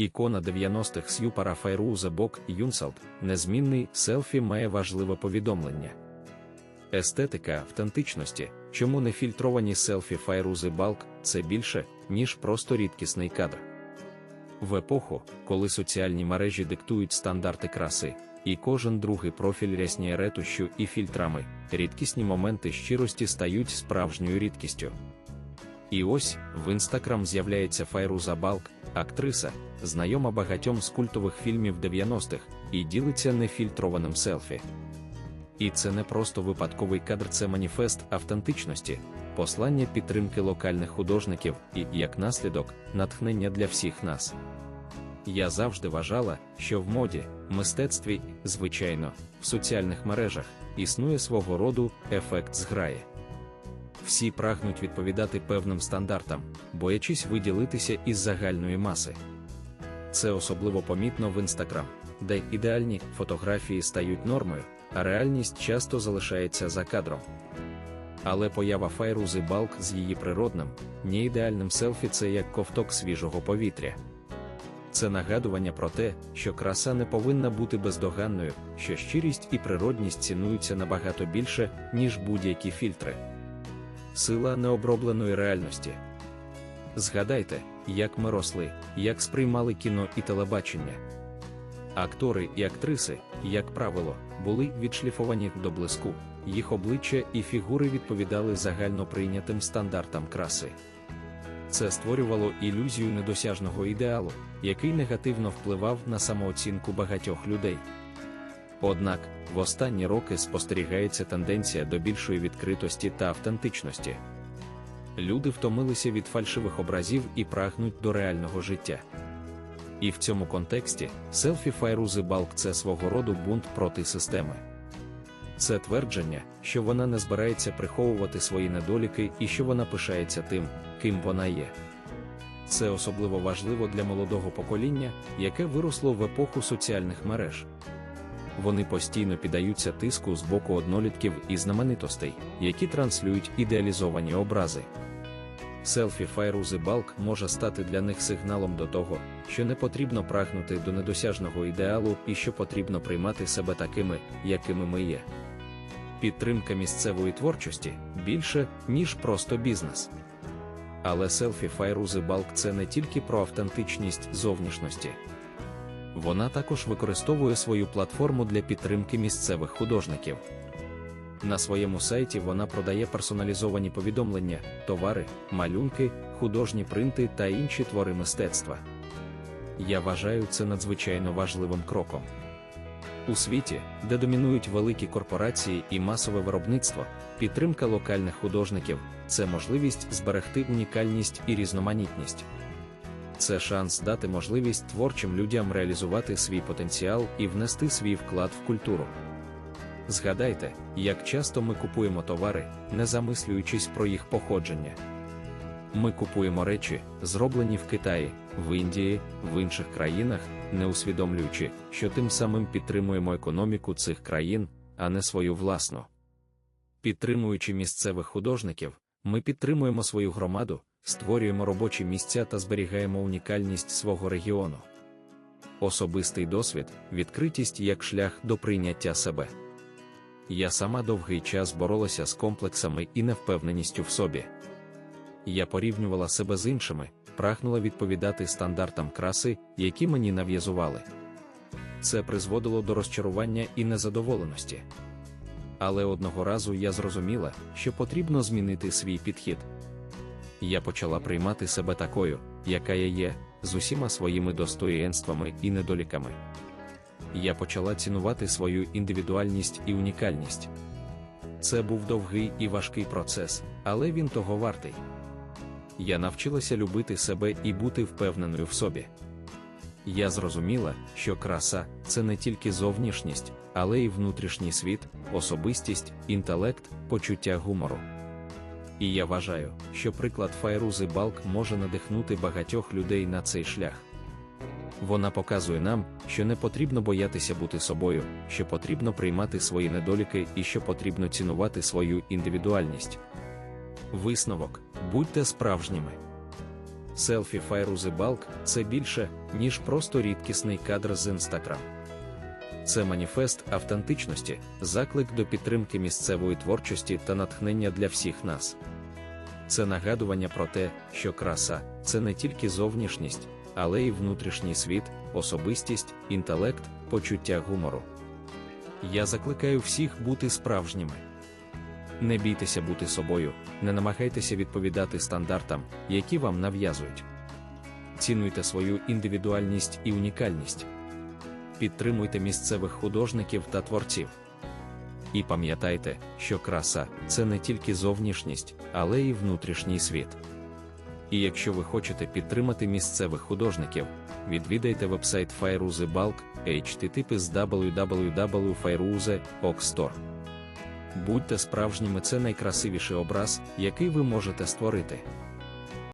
Ікона 90-х С'юпара Файрузе Бок Юнсалд, незмінний селфі має важливе повідомлення. Естетика автентичності, чому не фільтровані селфі Файрузи Балк це більше, ніж просто рідкісний кадр. В епоху, коли соціальні мережі диктують стандарти краси, і кожен другий профіль рясніє ретушю і фільтрами, рідкісні моменти щирості стають справжньою рідкістю. І ось в інстаграм з'являється Файруза Балк, актриса, знайома багатьом з культових фільмів 90-х, і ділиться нефільтрованим селфі. І це не просто випадковий кадр, це маніфест автентичності, послання підтримки локальних художників і, як наслідок, натхнення для всіх нас. Я завжди вважала, що в моді, мистецтві, звичайно, в соціальних мережах існує свого роду ефект зграї. Всі прагнуть відповідати певним стандартам, боячись виділитися із загальної маси. Це особливо помітно в інстаграм, де ідеальні фотографії стають нормою, а реальність часто залишається за кадром. Але поява Файрузи Балк з її природним, неідеальним селфі це як ковток свіжого повітря. Це нагадування про те, що краса не повинна бути бездоганною, що щирість і природність цінуються набагато більше, ніж будь-які фільтри. Сила необробленої реальності. Згадайте, як ми росли, як сприймали кіно і телебачення. Актори і актриси, як правило, були відшліфовані до блиску, їх обличчя і фігури відповідали загально прийнятим стандартам краси. Це створювало ілюзію недосяжного ідеалу, який негативно впливав на самооцінку багатьох людей. Однак, в останні роки спостерігається тенденція до більшої відкритості та автентичності. Люди втомилися від фальшивих образів і прагнуть до реального життя. І в цьому контексті селфі Файрузи Балк це свого роду бунт проти системи. Це твердження, що вона не збирається приховувати свої недоліки і що вона пишається тим, ким вона є. Це особливо важливо для молодого покоління, яке виросло в епоху соціальних мереж. Вони постійно піддаються тиску з боку однолітків і знаменитостей, які транслюють ідеалізовані образи. Селфі Файрузи Балк може стати для них сигналом до того, що не потрібно прагнути до недосяжного ідеалу і що потрібно приймати себе такими, якими ми є. Підтримка місцевої творчості більше, ніж просто бізнес. Але селфі Файрузи Балк це не тільки про автентичність зовнішності. Вона також використовує свою платформу для підтримки місцевих художників. На своєму сайті вона продає персоналізовані повідомлення, товари, малюнки, художні принти та інші твори мистецтва. Я вважаю це надзвичайно важливим кроком. У світі, де домінують великі корпорації і масове виробництво, підтримка локальних художників це можливість зберегти унікальність і різноманітність. Це шанс дати можливість творчим людям реалізувати свій потенціал і внести свій вклад в культуру. Згадайте, як часто ми купуємо товари, не замислюючись про їх походження. Ми купуємо речі, зроблені в Китаї, в Індії, в інших країнах, не усвідомлюючи, що тим самим підтримуємо економіку цих країн, а не свою власну. Підтримуючи місцевих художників, ми підтримуємо свою громаду, створюємо робочі місця та зберігаємо унікальність свого регіону. Особистий досвід, відкритість як шлях до прийняття себе. Я сама довгий час боролася з комплексами і невпевненістю в собі. Я порівнювала себе з іншими, прагнула відповідати стандартам краси, які мені нав'язували. Це призводило до розчарування і незадоволеності. Але одного разу я зрозуміла, що потрібно змінити свій підхід. Я почала приймати себе такою, яка я є, з усіма своїми достоєнствами і недоліками. Я почала цінувати свою індивідуальність і унікальність. Це був довгий і важкий процес, але він того вартий. Я навчилася любити себе і бути впевненою в собі. Я зрозуміла, що краса це не тільки зовнішність, але й внутрішній світ, особистість, інтелект, почуття гумору. І я вважаю, що приклад Файрузи Балк може надихнути багатьох людей на цей шлях. Вона показує нам, що не потрібно боятися бути собою, що потрібно приймати свої недоліки і що потрібно цінувати свою індивідуальність. Висновок будьте справжніми. селфі Файрузи Балк це більше, ніж просто рідкісний кадр з Instagram. Це маніфест автентичності, заклик до підтримки місцевої творчості та натхнення для всіх нас. Це нагадування про те, що краса це не тільки зовнішність, але й внутрішній світ, особистість, інтелект, почуття гумору. Я закликаю всіх бути справжніми. Не бійтеся бути собою, не намагайтеся відповідати стандартам, які вам нав'язують. Цінуйте свою індивідуальність і унікальність. Підтримуйте місцевих художників та творців. І пам'ятайте, що краса це не тільки зовнішність, але й внутрішній світ. І якщо ви хочете підтримати місцевих художників, відвідайте вебсайт Fairuze Balk, http www.fairuze.org. Будьте справжніми, це найкрасивіший образ, який ви можете створити.